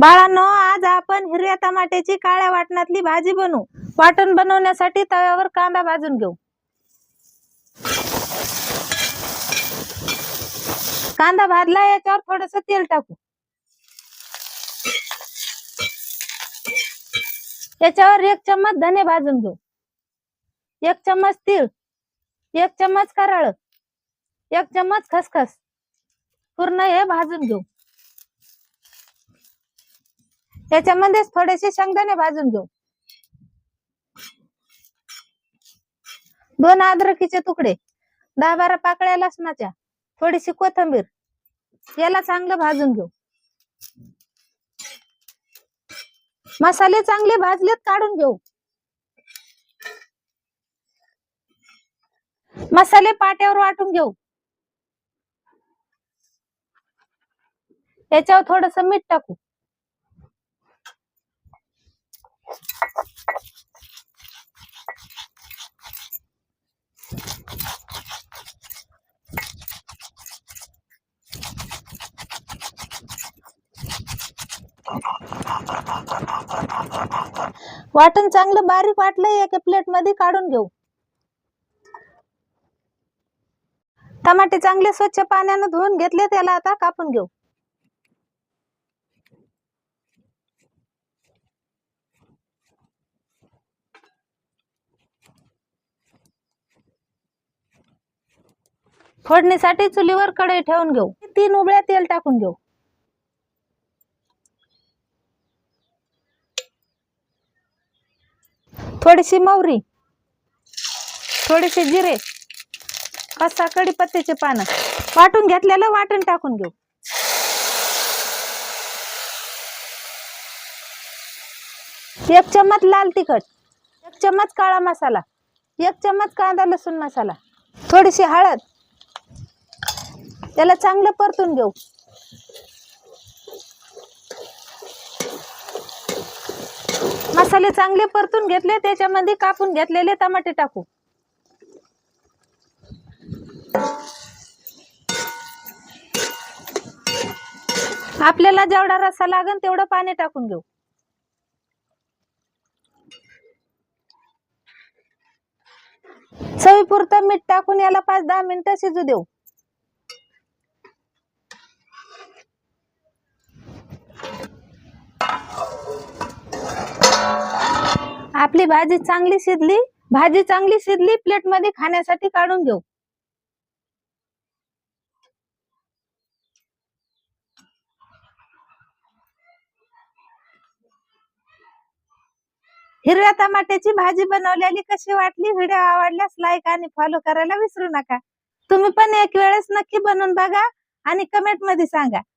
बाळांनो आज आपण हिरव्या टमाट्याची काळ्या वाटणातली भाजी बनवू. वाटण बनवण्यासाठी तव्यावर कांदा भाजून घेऊ. कांदा भाजला याच्यावर थोडस तेल टाकू. याच्यावर एक चम्मच धने भाजून घेऊ. एक चम्मच तीळ एक चम्मच करळ एक चम्मच खसखस. पूर्ण हे भाजून घेऊ. याच्यामध्येच थोडेसे शेंगदाणे भाजून घेऊ. दोन अद्रकीचे तुकडे दहा बारा पाकळ्या लसणाच्या थोडीशी कोथिंबीर याला चांगलं भाजून घेऊ. मसाले चांगले भाजलेत काढून घेऊ. मसाले पाट्यावर वाटून घेऊ. याच्यावर थोडस मीठ टाकू. वाटण चांगलं बारीक वाटलंय एका प्लेटमध्ये काढून घेऊ. टमाटे चांगले स्वच्छ पाण्यानं धुवून घेतले त्याला आता कापून घेऊ. फोडणीसाठी चुलीवर कढई ठेवून घेऊ. तीन उबळ्या तेल टाकून घेऊ. थोडीशी मोहरी थोडेसे जिरे कसा कडीपत्त्याचे पानं. वाटून घेतलेलं वाटण टाकून घेऊ. एक चम्मच लाल तिखट एक चम्मच काळा मसाला एक चम्मच कांदा लसूण मसाला थोडीशी हळद. त्याला चांगलं परतून घेऊ. मसाले चांगले परतून घेतले त्याच्यामध्ये कापून घेतलेले टमाटे टाकू. आपल्याला जेवढा रस्सा लागेल तेवढं पाणी टाकून घेऊ. चवीपुरतं मीठ टाकून याला पाच दहा मिनिटं शिजू देऊ. आपली भाजी चांगली शिजली भाजी चांगली शिजली प्लेटमध्ये खाण्यासाठी काढून घेऊ. हिरव्या टमाट्याची भाजी बनवलेली कशी वाटली? व्हिडिओ आवडल्यास लाईक आणि फॉलो करायला विसरू नका. तुम्ही पण एक वेळेस नक्की बनवून बघा आणि कमेंटमध्ये सांगा.